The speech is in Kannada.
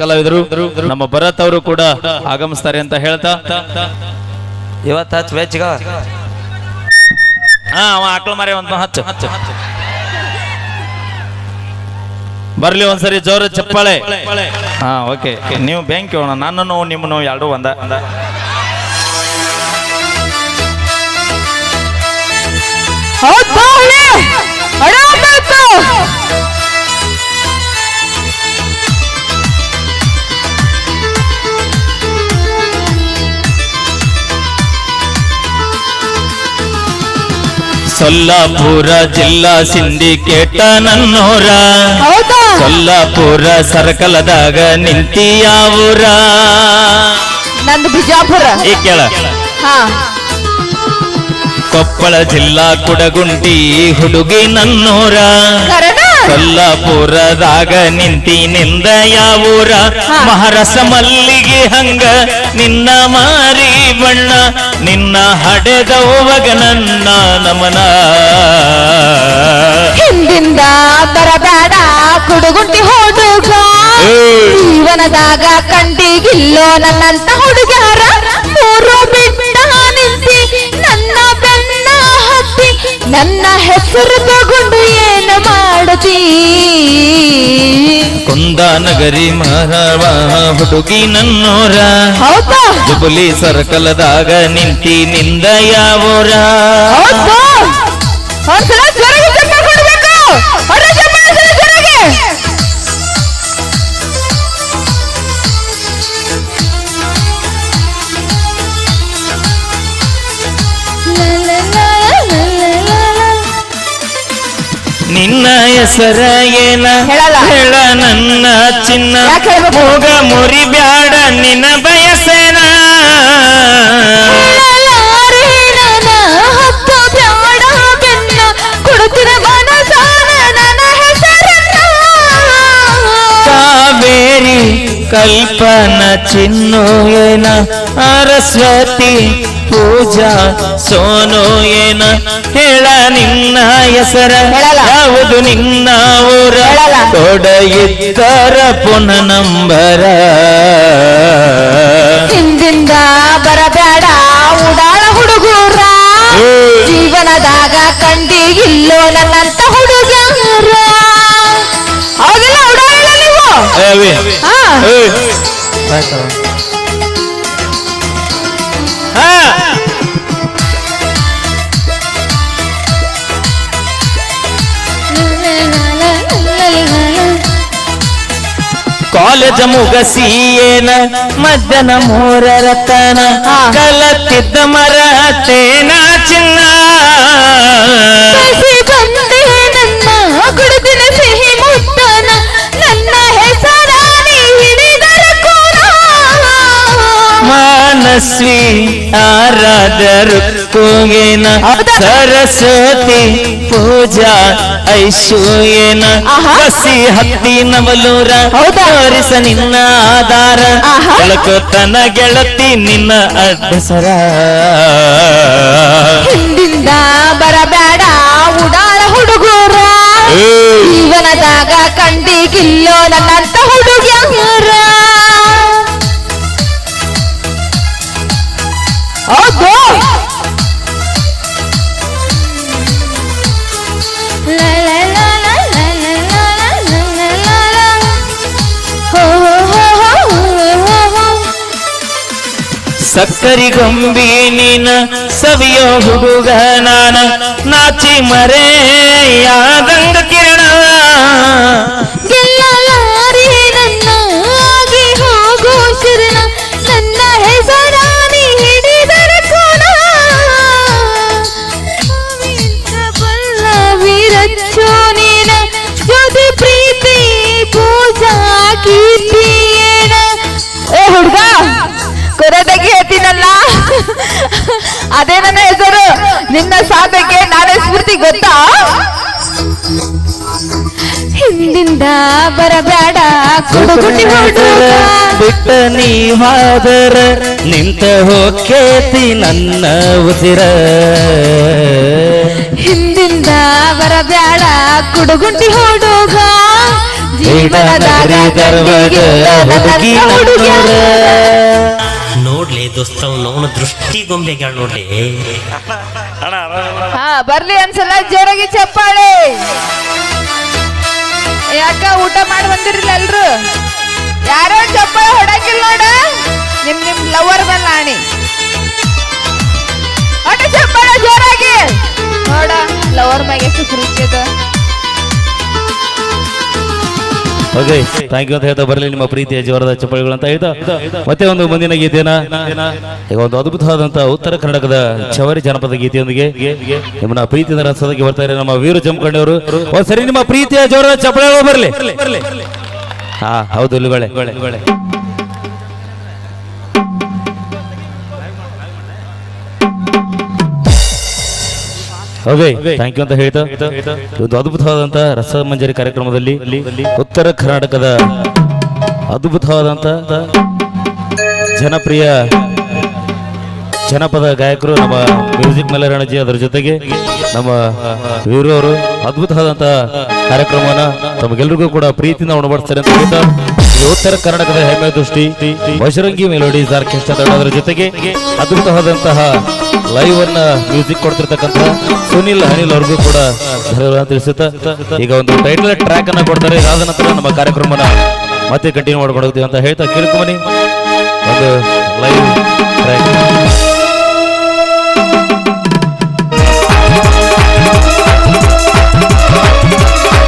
ಕಲಾವಿದರು ನಮ್ಮ ಭರತ್ ಅವರು ಕೂಡ ಆಗಮಿಸ್ತಾರೆ ಅಂತ ಹೇಳ್ತಾ. ಇವತ್ತು ಹಚ್ಚ ವೆಚ್ಗ? ಹಾ ಅವ ಆಕಳ ಮರೆ ಒಂದು ಹಚ್ಚ ಹಚ್ಚ. ಬರ್ಲಿ ಒಂದ್ಸರಿ ಜೋರ ಚಪ್ಪಾಳೆ. ಹಾ ಓಕೆ. ನೀವು ಬ್ಯಾಂಕ್ ಹೋಣ ನೋವು ನಿಮ್ಮ ನೋವು ಎರಡು ಒಂದ. ಹೌದಾ ಸೊಲ್ಲಾಪುರ ಜಿಲ್ಲಾ ಸಿಂಡಿಕೇಟ ನನ್ನೋರ ಸೊಲ್ಲಾಪುರ ಸರ್ಕಲದಾಗ ನಿಂತಿ ಯಾವೂರ ನಂದು ಬಿಜಾಪುರ. ಈ ಕೇಳ. ಕೊಪ್ಪಳ ಜಿಲ್ಲಾ ಕುಡಗುಂಟಿ ಹುಡುಗಿ ನನ್ನೋರ ಸೊಲ್ಲಾಪುರದಾಗ ನಿಂತಿ ನಿಂದ ಯಾವೂರ. ಮಹಾರಸ ಮಲ್ಲಿಗೆ ಹಂಗ ನಿನ್ನ ಮಾರಿ ಬಣ್ಣ ನಿನ್ನ ಹಡೆದವಗ ನನ್ನ ನಮನ ಹಿಂದಿಂದ ಬರಬೇಡ ಕುಡುಗುಂಟಿ ಹುಡುಗ. ಜೀವನದಾಗ ಕಂಡಿಗಿಲ್ಲೋ ನನ್ನಂತ ಹುಡುಗಾರ ಮೂರು ಬಿಟ್ಟ ನಿಂತಿ ನನ್ನ ಬೆನ್ನ ಹತ್ತಿ ನನ್ನ ಹೆಸರು ತಗೊಂಡು ಏನು ಕುಂದ ನಗರಿ ಮಹಾರಾವ ಹುಡುಗಿ ನನ್ನೋರ. ಹೌದಾ? ಜುಬುಲಿ ಸರ್ಕಲದಾಗ ನಿಂತಿ ನಿಂದ ಯಾವೂರ. ಹೆಸರ ಏನ ಹೇಳ ನನ್ನ ಚಿನ್ನ. ಹೋಗ ಮುರಿಬ್ಯಾಡ ನಿನ್ನ ಬಯಸೇನ? ಕಾವೇರಿ ಕಲ್ಪನ ಚಿನ್ನೋ ಏನ ಅರಸ್ವತಿ ಪೂಜಾ ಸೋನು ಏನ ಹೇಳ ನಿನ್ನ ಹೆಸರ. ಯಾವುದು ನಿನ್ನ ಊರ? ಹೇಳಲ್ಲ. ತೊಡ ಪುನಃ ನಂಬರ. ಹಿಂದಿಂದ ಬರಬೇಡ ಉಡಾಳ ಹುಡುಗೂರ. ಜೀವನದಾಗ ಕಂಡಿಗಿಲ್ಲೋ ನನ್ನಂತ ಹುಡುಗರ ಹೌದಿಲ್ಲ ಉಡಾಳ ನೀವು? ಕಾಲೇಜ ಮುಗಸಿ ಏನ ಮಧ್ಯಾಹ್ನ ಮೂರರ ತನ. ಕಲತ್ತಿದ್ದ ಮರ ತೇನ ಚಿನ್ನ ಆರಾಧರು ಕೂಗೇನ? ಸರಸ್ವತಿ ಪೂಜಾ ಐಶು ಏನ ಹಸಿ ಹತ್ತಿ ನವಲೂರ ತೋರಿಸ ನಿನ್ನ ಆಧಾರ. ಬೆಳಕುತನ ಗೆಳತಿ ನಿನ್ನ ಅಡ್ಡಸರ ಹಿಂದಿಂದ ಬರಬೇಡ ಉಡಾಳ ಹುಡುಗರ. ಜೀವನದಾಗ ಕಂಡಿಗಿಲ್ಲೋ ನನ್ನಂತ ಹುಡುಗ್ಯಾರ ಸಕ್ಕರಿ ಗೊಂಬಿ ನೀನ ಸವಿಯೋ ಹುಡುಗ ನಾನ ನಾಚಿ ಮರೆಯಾದಂಗ ಕಿರಣ ಅದೇ ನನ್ನ ಹೆಸರು. ನಿನ್ನ ಸಾಧಕ್ಕೆ ನಾನೇ ಸ್ಫೂರ್ತಿ ಗೊತ್ತಾ? ಹಿಂದಿಂದ ಬರಬೇಡ ಕುಡುಗುಟ್ಟಿ ಬಿಟ್ಟ ನೀವಾದರ ನಿಂತ ಹೋಕೇತಿ ನನ್ನ ಉಸಿರ. ಹಿಂದಿಂದ ಬರಬೇಡ ಕುಡುಗುಂಟಿ ಹುಡುಗ ಜೀವನದಾಗ ಹುಡುಗಿ ಹುಡುಗಿ ನನ್ನ ಹುಡುಗ್ಯಾರ. ನೋಡ್ಲಿ ದೋಸ್ತ ಅವನ ದೃಷ್ಟಿ ಗೊಂಬೆಗೆ ನೋಡ್ರಿ ಹಾ ಬರ್ಲಿ ಒಂದ್ಸಲ ಜೋರಾಗಿ ಚಪ್ಪಾಳೆ. ಯಾಕ ಊಟ ಮಾಡಿ ಬಂದಿರಲಿಲ್ಲ ಎಲ್ರು? ಯಾರೋ ಚಪ್ಪಾಳೆ ಹೊಡಕಿಲ್ಲ ನೋಡ. ನಿಮ್ ನಿಮ್ ಲವರ್ ಬಂದ ಆಣಿ. ಚಪ್ಪಾಳೆ ಜೋರಾಗಿ. ನೋಡ ಲವರ್ ಮ್ಯಾಗ ಎಷ್ಟು ಪ್ರೀತಿ ಓಕೆ ಥ್ಯಾಂಕ್ ಯು ಅಂತ ಹೇಳ್ತಾ ಬರಲಿ ನಿಮ್ಮ ಪ್ರೀತಿಯ ಜೋರದ ಚಪ್ಪಳಿಗಳು ಅಂತ ಹೇಳ್ತಾ. ಮತ್ತೆ ಒಂದು ಮುಂದಿನ ಗೀತೆನ. ಈಗ ಒಂದು ಅದ್ಭುತವಾದಂತ ಉತ್ತರ ಕರ್ನಾಟಕದ ಚವರಿ ಜನಪದ ಗೀತೆಯೊಂದಿಗೆ ನಿಮ್ಮನ್ನ ಪ್ರೀತಿಯಿಂದ ರಸದಕ್ಕೆ ಬರ್ತಾರೆ ನಮ್ಮ ವೀರು ಜಮಖಂಡಿಯವರು. ಒಂದ್ಸರಿ ನಿಮ್ಮ ಪ್ರೀತಿಯ ಜೋರದ ಚಪ್ಪಳಿಗಳು ಬರಲಿ. ಹಾ, ಹೌದು ಓಕೆ ಥ್ಯಾಂಕ್ ಯು ಅಂತ ಹೇಳ್ತಾ ಒಂದು ಅದ್ಭುತವಾದಂತ ರಸಮಂಜರಿ ಕಾರ್ಯಕ್ರಮದಲ್ಲಿ ಉತ್ತರ ಕರ್ನಾಟಕದ ಅದ್ಭುತವಾದಂತ ಜನಪ್ರಿಯ ಜನಪದ ಗಾಯಕರು ನಮ್ಮ ಮ್ಯೂಸಿಕ್ ಮಲ್ಲರಣಜಿ ಅದರ ಜೊತೆಗೆ ನಮ್ಮ ವೀರು ಅವರು ಅದ್ಭುತವಾದಂತ ಕಾರ್ಯಕ್ರಮವನ್ನ ತಮಗೆಲ್ಲರಿಗೂ ಕೂಡ ಪ್ರೀತಿಯಿಂದ ಉಣಬಡಿಸ್ತಾರೆ ಅಂತ ಉತ್ತರ ಕರ್ನಾಟಕದ ಹೆಮ್ಮೆ ದೃಷ್ಟಿ ಬಜರಂಗಿ ಮೆಲೋಡೀಸ್ ಆರ್ಕೆಸ್ಟ್ರಾ ತಂಡದರ ಜೊತೆಗೆ ಅದ್ಭುತವಾದಂತಹ ಲೈವ್ ಅನ್ನ ಮ್ಯೂಸಿಕ್ ಕೊಡ್ತಿರ್ತಕ್ಕಂಥ ಸುನಿಲ್, ಅನಿಲ್ ಅವ್ರಿಗೂ ಕೂಡ ತಿಳಿಸುತ್ತಾ, ಈಗ ಒಂದು ಟೈಟಲ್ ಟ್ರ್ಯಾಕ್ ಅನ್ನ ಕೊಡ್ತಾರೆ. ಆದ ನಂತರ ನಮ್ಮ ಕಾರ್ಯಕ್ರಮನ ಮತ್ತೆ ಕಂಟಿನ್ಯೂ ಮಾಡ್ಕೊಂಡು ಹೋಗ್ತೀವಿ ಅಂತ ಹೇಳ್ತಾ ಕೇಳ್ಕೊಂಬನಿ ಒಂದು ಲೈವ್ ಟ್ರ್ಯಾಕ್